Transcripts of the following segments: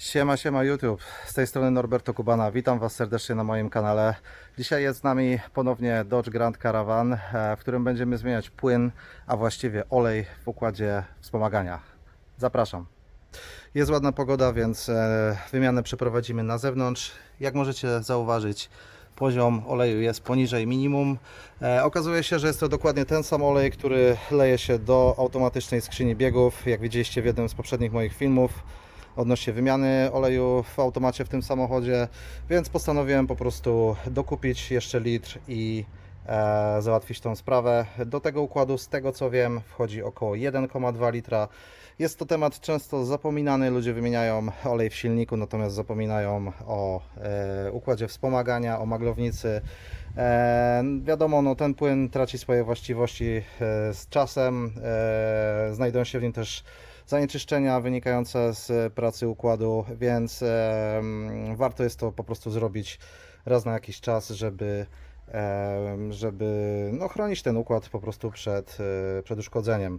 Siema, siema YouTube. Z tej strony Norberto Kubana. Witam Was serdecznie na moim kanale. Dzisiaj jest z nami ponownie Dodge Grand Caravan, e, w którym będziemy zmieniać płyn, a właściwie olej w układzie wspomagania. Zapraszam. Jest ładna pogoda, więc e, wymianę przeprowadzimy na zewnątrz. Jak możecie zauważyć, poziom oleju jest poniżej minimum. E, okazuje się, że jest to dokładnie ten sam olej, który leje się do automatycznej skrzyni biegów, jak widzieliście w jednym z poprzednich moich filmów odnośnie wymiany oleju w automacie w tym samochodzie, więc postanowiłem po prostu dokupić jeszcze litr i e, załatwić tą sprawę. Do tego układu, z tego co wiem, wchodzi około 1,2 litra. Jest to temat często zapominany, ludzie wymieniają olej w silniku, natomiast zapominają o e, układzie wspomagania, o maglownicy. E, wiadomo, no, ten płyn traci swoje właściwości e, z czasem, e, znajdują się w nim też zanieczyszczenia wynikające z pracy układu, więc warto jest to po prostu zrobić raz na jakiś czas, żeby, żeby no, chronić ten układ po prostu przed, e, przed uszkodzeniem.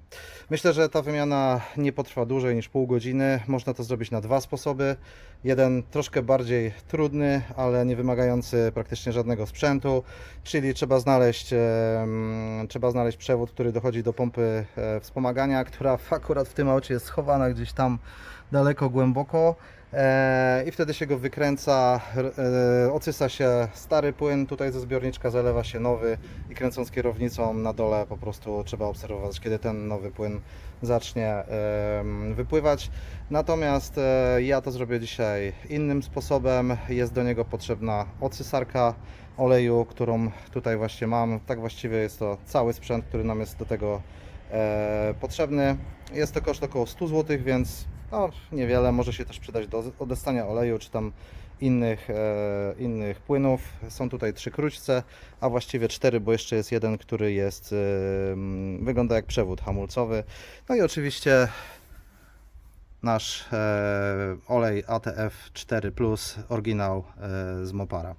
Myślę, że ta wymiana nie potrwa dłużej niż pół godziny. Można to zrobić na dwa sposoby. Jeden troszkę bardziej trudny, ale nie wymagający praktycznie żadnego sprzętu, czyli trzeba znaleźć, trzeba znaleźć przewód, który dochodzi do pompy e, wspomagania, która akurat w tym aucie jest schowana gdzieś tam daleko, głęboko. E, I wtedy się go wykręca, e, ocysa się stary płyn, tutaj ze zbiorniczka zalewa się nowy i kręcąc kierownicą na dole po prostu trzeba obserwować, kiedy ten nowy płyn zacznie wypływać. Natomiast e, ja to zrobię dzisiaj innym sposobem. Jest do niego potrzebna ocysarka oleju, którą tutaj właśnie mam. Tak właściwie jest to cały sprzęt, który nam jest do tego potrzebny. Jest to koszt około 100 zł, więc no, niewiele. Może się też przydać do odestania oleju czy tam innych, e, innych płynów. Są tutaj trzy króćce, a właściwie cztery, bo jeszcze jest jeden, który jest, e, wygląda jak przewód hamulcowy. No i oczywiście nasz e, olej ATF 4 Plus, oryginał e, z Mopara.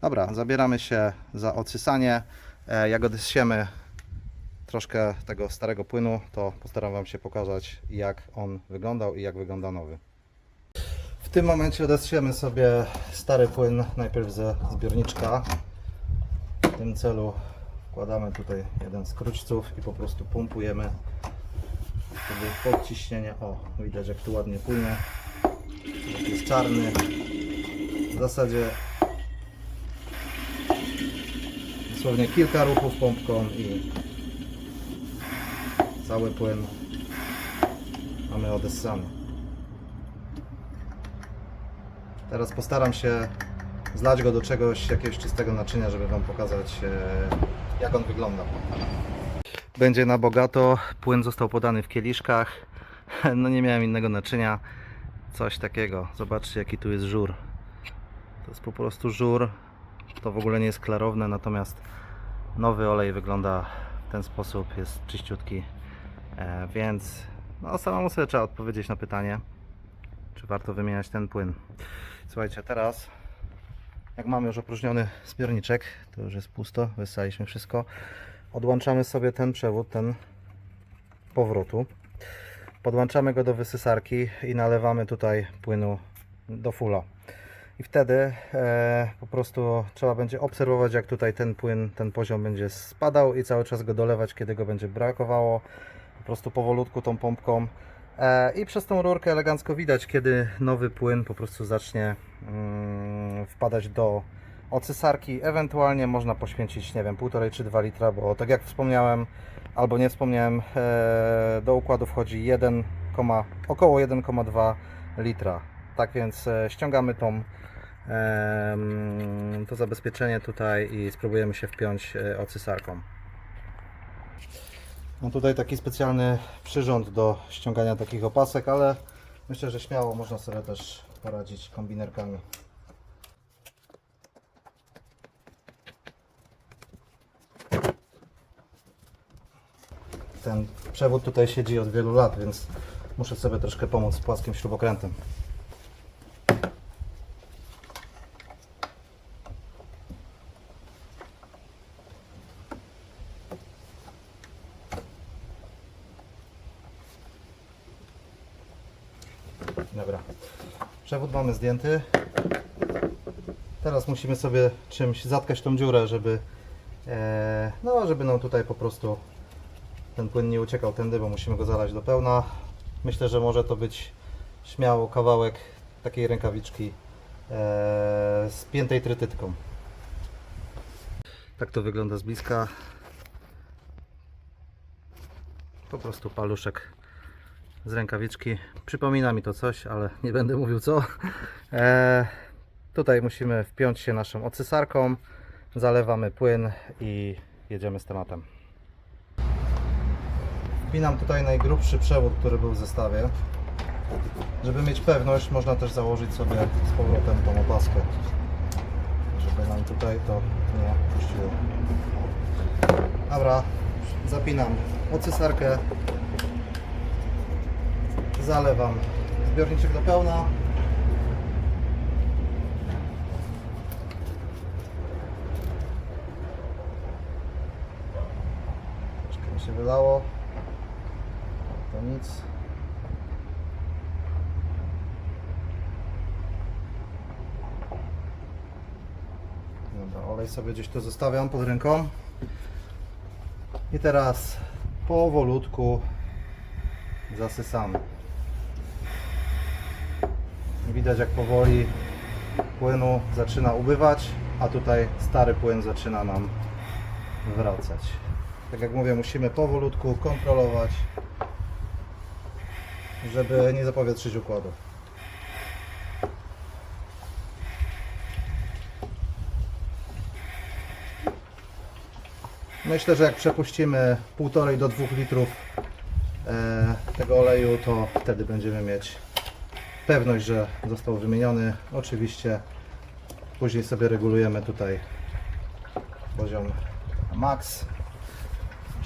Dobra, zabieramy się za ocysanie. E, jak odesiemy troszkę tego starego płynu, to postaram Wam się pokazać, jak on wyglądał i jak wygląda nowy. W tym momencie odesiemy sobie stary płyn najpierw ze zbiorniczka. W tym celu wkładamy tutaj jeden z krućców i po prostu pompujemy wtedy podciśnienie. O, widać jak tu ładnie płynie. Jest czarny. W zasadzie dosłownie kilka ruchów pompką i cały płyn mamy odessany. Teraz postaram się zlać go do czegoś, jakiegoś czystego naczynia, żeby Wam pokazać e, jak on wygląda. Będzie na bogato. Płyn został podany w kieliszkach. No nie miałem innego naczynia. Coś takiego. Zobaczcie jaki tu jest żur. To jest po prostu żur. To w ogóle nie jest klarowne, natomiast nowy olej wygląda w ten sposób. Jest czyściutki. E, więc no, samemu sobie trzeba odpowiedzieć na pytanie, czy warto wymieniać ten płyn. Słuchajcie, teraz jak mamy już opróżniony zbiorniczek, to już jest pusto, wysaliśmy wszystko. Odłączamy sobie ten przewód, ten powrotu. Podłączamy go do wysysarki i nalewamy tutaj płynu do fulla. I wtedy e, po prostu trzeba będzie obserwować, jak tutaj ten płyn, ten poziom będzie spadał i cały czas go dolewać, kiedy go będzie brakowało. Prostu powolutku tą pompką. E, I przez tą rurkę elegancko widać, kiedy nowy płyn po prostu zacznie mm, wpadać do ocysarki. Ewentualnie można poświęcić, nie wiem, 1,5 czy 2 litra, bo tak jak wspomniałem, albo nie wspomniałem, e, do układu wchodzi 1, około 1,2 litra. Tak więc e, ściągamy tą, to zabezpieczenie tutaj i spróbujemy się wpiąć ocysarką. Mam tutaj taki specjalny przyrząd do ściągania takich opasek, ale myślę, że śmiało można sobie też poradzić kombinerkami. Ten przewód tutaj siedzi od wielu lat, więc muszę sobie troszkę pomóc płaskim śrubokrętem. Dobra. Przewód mamy zdjęty. Teraz musimy sobie czymś zatkać tą dziurę, żeby e, no, żeby nam tutaj po prostu ten płyn nie uciekał tędy, bo musimy go zalać do pełna. Myślę, że może to być śmiało kawałek takiej rękawiczki e, z piętej trytytką. Tak to wygląda z bliska. Po prostu paluszek z rękawiczki. Przypomina mi to coś, ale nie będę mówił co. E, tutaj musimy wpiąć się naszą ocysarką, zalewamy płyn i jedziemy z tematem. Wpinam tutaj najgrubszy przewód, który był w zestawie. Żeby mieć pewność, można też założyć sobie z powrotem tą opaskę, żeby nam tutaj to nie puściło. Dobra, zapinam ocysarkę, zalewam zbiorniczek do pełna. Troszkę mi się wylało. To nic. Dobra, olej sobie gdzieś tu zostawiam pod ręką. I teraz powolutku zasysamy. Widać jak powoli płynu zaczyna ubywać, a tutaj stary płyn zaczyna nam wracać. Tak jak mówię, musimy powolutku kontrolować, żeby nie zapowietrzyć układu. Myślę, że jak przepuścimy 1,5 do 2 litrów e, tego oleju, to wtedy będziemy mieć pewność, że został wymieniony. Oczywiście później sobie regulujemy tutaj poziom max.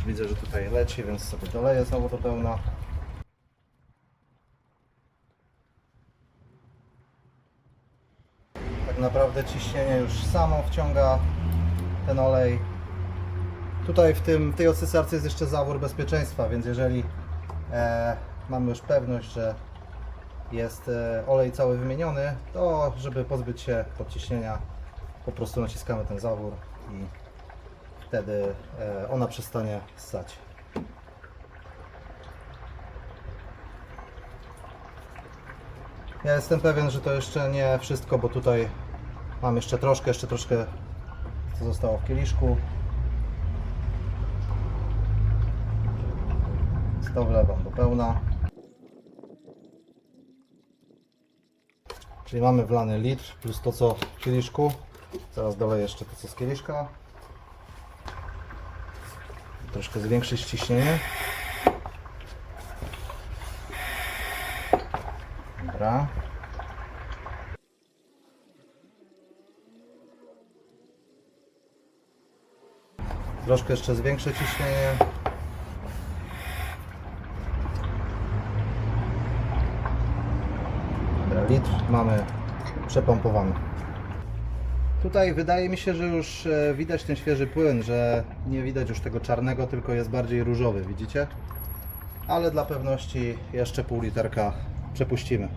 Widzę, że tutaj leci, więc sobie doleję znowu do pełna. Tak naprawdę ciśnienie już samo wciąga ten olej. Tutaj w, tym, w tej ocysarce jest jeszcze zawór bezpieczeństwa, więc jeżeli e, mamy już pewność, że jest e, olej cały wymieniony, to żeby pozbyć się podciśnienia po prostu naciskamy ten zawór i wtedy e, ona przestanie ssać. Ja jestem pewien, że to jeszcze nie wszystko, bo tutaj mam jeszcze troszkę, jeszcze troszkę co zostało w kieliszku. To wlewam do pełna. Czyli mamy wlany litr plus to co w kieliszku. Teraz doleję jeszcze to co z kieliszka. Troszkę zwiększyć ciśnienie. Dobra. Troszkę jeszcze zwiększę ciśnienie. Litr mamy przepompowany. Tutaj wydaje mi się, że już e, widać ten świeży płyn, że nie widać już tego czarnego, tylko jest bardziej różowy, widzicie? Ale dla pewności jeszcze pół literka przepuścimy.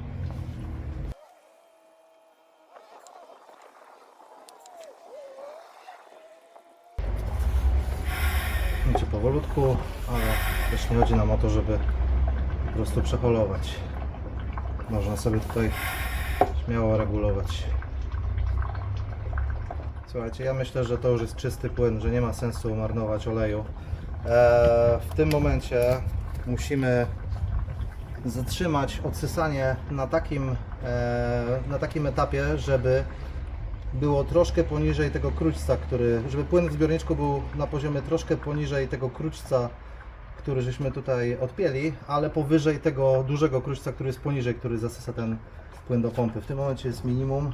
Idzie powolutku, ale też nie chodzi nam o to, żeby po prostu przeholować. Można sobie tutaj śmiało regulować. Słuchajcie, ja myślę, że to już jest czysty płyn, że nie ma sensu marnować oleju. Eee, w tym momencie musimy zatrzymać odsysanie na takim, e, na takim etapie, żeby było troszkę poniżej tego krućca, który, żeby płyn w zbiorniczku był na poziomie troszkę poniżej tego krućca, który żeśmy tutaj odpięli, ale powyżej tego dużego krućca, który jest poniżej, który zasysa ten płyn do pompy. W tym momencie jest minimum,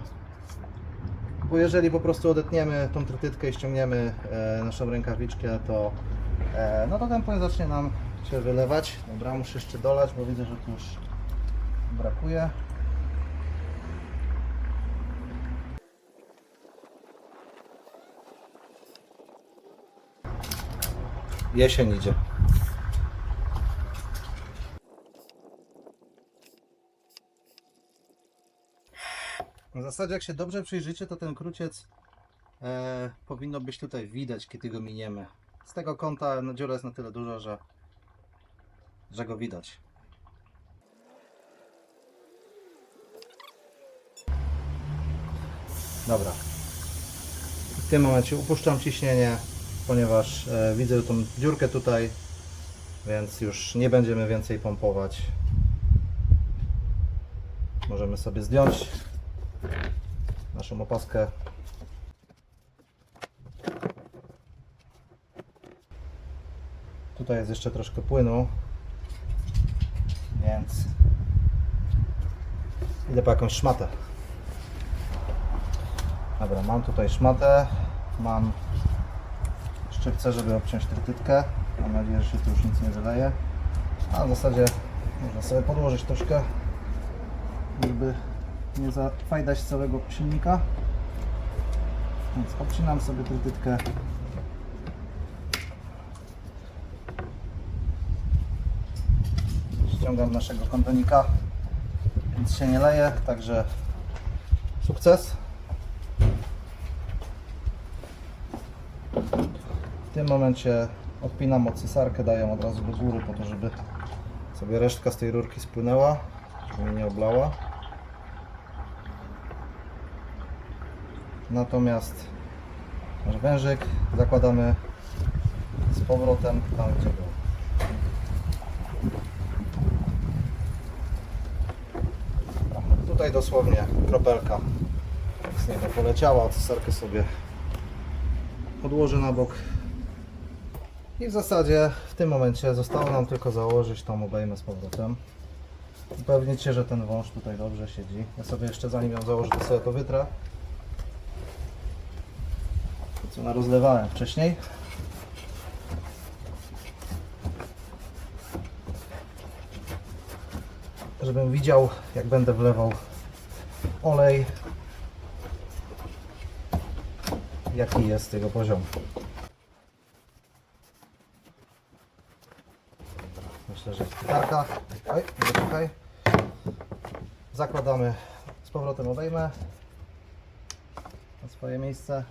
bo jeżeli po prostu odetniemy tą trytytkę i ściągniemy e, naszą rękawiczkę, to, e, no to ten płyn zacznie nam się wylewać. Dobra, muszę jeszcze dolać, bo widzę, że tu już brakuje. Jesień idzie. Zasadzie jak się dobrze przyjrzycie, to ten kruciec e, powinno być tutaj widać, kiedy go miniemy. Z tego kąta no, dziura jest na tyle duża, że, że go widać. Dobra. W tym momencie upuszczam ciśnienie, ponieważ e, widzę tą dziurkę tutaj, więc już nie będziemy więcej pompować. Możemy sobie zdjąć naszą opaskę. Tutaj jest jeszcze troszkę płynu, więc idę po jakąś szmatę. Dobra, mam tutaj szmatę, mam szczypce, żeby obciąć trytytkę. Mam nadzieję, że się tu już nic nie wyleje. A w zasadzie można sobie podłożyć troszkę, żeby nie zafajdać całego silnika. Więc obcinam sobie trytytkę. Ściągam naszego kontonika, nic się nie leje, także sukces. W tym momencie odpinam od cesarkę, daję od razu do góry po to, żeby sobie resztka z tej rurki spłynęła, żeby nie oblała. Natomiast nasz wężyk zakładamy z powrotem tam, gdzie był. Tutaj dosłownie kropelka z niego poleciała, cesarkę sobie odłożę na bok i w zasadzie w tym momencie zostało nam tylko założyć tą obejmę z powrotem. Upewnić się, że ten wąż tutaj dobrze siedzi. Ja sobie jeszcze zanim ją założę, to sobie to wytrę. Co na rozlewałem wcześniej. Żebym widział, jak będę wlewał olej, jaki jest jego poziom. Myślę, że gitarka. Oj, poczekaj. Zakładamy z powrotem obejmę na swoje miejsce.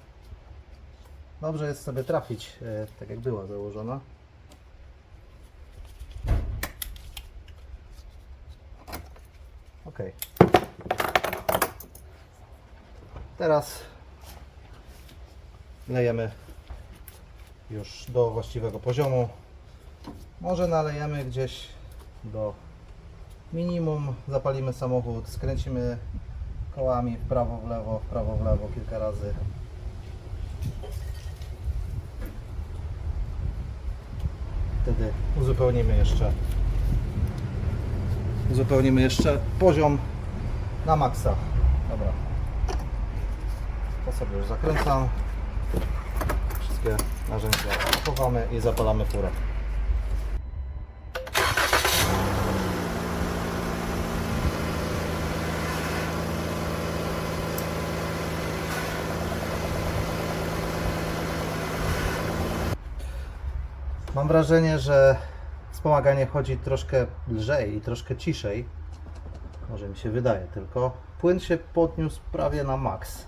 Dobrze jest sobie trafić, e, tak jak była założona. Ok. Teraz lejemy już do właściwego poziomu. Może nalejemy gdzieś do minimum, zapalimy samochód, skręcimy kołami w prawo, w lewo, w prawo, w lewo kilka razy. Wtedy uzupełnimy jeszcze uzupełnimy jeszcze poziom na maksa. Dobra. To sobie już zakręcam. Wszystkie narzędzia chowamy i zapalamy furę. Mam wrażenie, że wspomaganie chodzi troszkę lżej i troszkę ciszej. Może mi się wydaje tylko. Płyn się podniósł prawie na maks.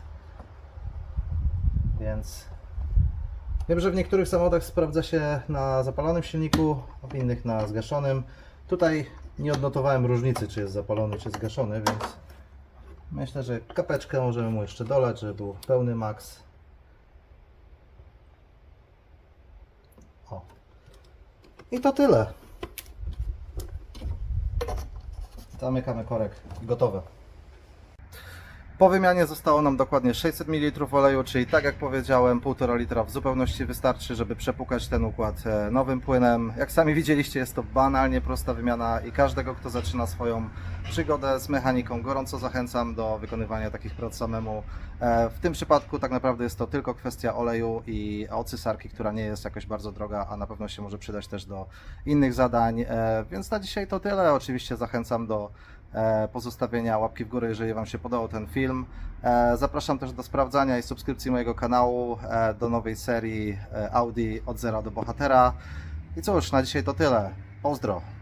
Więc wiem, że w niektórych samochodach sprawdza się na zapalonym silniku, a w innych na zgaszonym. Tutaj nie odnotowałem różnicy, czy jest zapalony, czy zgaszony, więc myślę, że kapeczkę możemy mu jeszcze dolać, żeby był pełny maks. I to tyle. Zamykamy korek. Gotowe. Po wymianie zostało nam dokładnie 600 ml oleju, czyli tak jak powiedziałem, 1,5 litra w zupełności wystarczy, żeby przepukać ten układ e, nowym płynem. Jak sami widzieliście, jest to banalnie prosta wymiana i każdego, kto zaczyna swoją przygodę z mechaniką, gorąco zachęcam do wykonywania takich prac samemu. E, W tym przypadku tak naprawdę jest to tylko kwestia oleju i ocysarki, która nie jest jakoś bardzo droga, a na pewno się może przydać też do innych zadań. E, Więc na dzisiaj to tyle. Oczywiście zachęcam do pozostawienia łapki w górę, jeżeli Wam się podobał ten film. E, Zapraszam też do sprawdzania i subskrypcji mojego kanału, e, do nowej serii e, Audi od zera do bohatera. I cóż, na dzisiaj to tyle. Pozdro!